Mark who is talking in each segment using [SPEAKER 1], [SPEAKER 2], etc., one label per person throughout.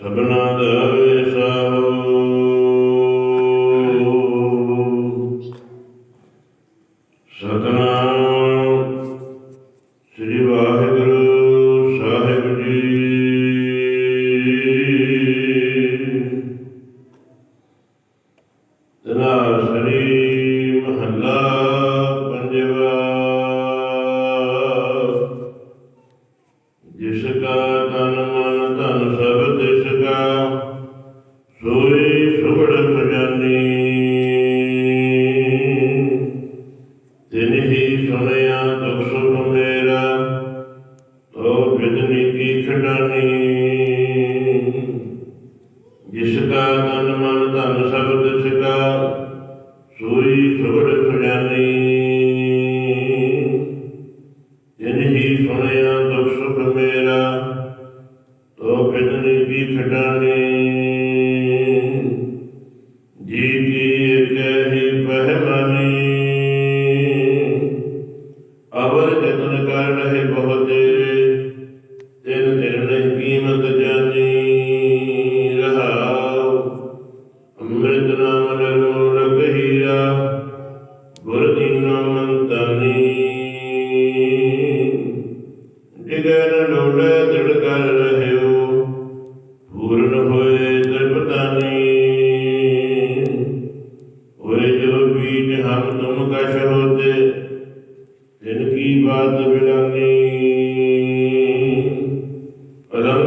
[SPEAKER 1] ਸਭਨਾ ਦਾ ਵਿਸਾਹੋ ਸਤਨਾਮ ਸ੍ਰੀ ਵਾਹਿਗੁਰੂ ਸਾਹਿਬ ਜੀ ਤਨਾ ਸ੍ਰੀ ਮਹੱਲਾ ਤਿਨ ਹੀ ਸੁਣਿਆ ਦੁਖ ਸੁਖ ਮੇਰਾ ਤੋ ਬਿਦਨੀ ਕੀ ਖਡਾਨੀ। ਜਿਸ ਕਾ ਤਨ ਮਨ ਧਨ ਸਭ ਤਿਸ ਸੋਈ ਸੁਗੜ ਸੁਜਾਨੀ। ਤਿਨ ਹੀ ਸੁਣਿਆ ਦੁਖ ਸੁਖ ਮੇਰਾ ਤੋ ਬਿਦਨੀ ਕੀ ਖਡਾਨੀ। ਤਿਨ ਤਿਨ ਨਹੀਂ ਕੀਮਤ ਜਾਣੀ ਰਹਾਉ। ਅੰਮ੍ਰਿਤ ਨਾਮ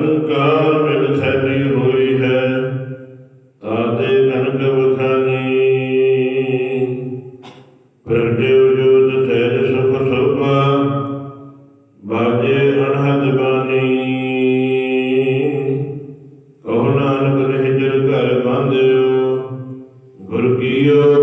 [SPEAKER 1] ਅਲੰਕਾਰ ਮਿਲ ਥੈਲੀ ਹੋਈ ਹੈ ਤਾਤੇ ਕਨਕ ਬਖਾਨੀ ਪ੍ਰਗਟਿਓ ਜੋਤ ਸਹਿਜ ਸੁਖ ਸੋਭਾ, ਬਾਜੇ ਅਨਹਦ ਬਾਣੀ। ਕਹੋ ਨਾਨਕ ਰਹਿ ਜਲ ਘਰ ਬਾਂਧਿਓ, ਗੁਰ ਕੀਓ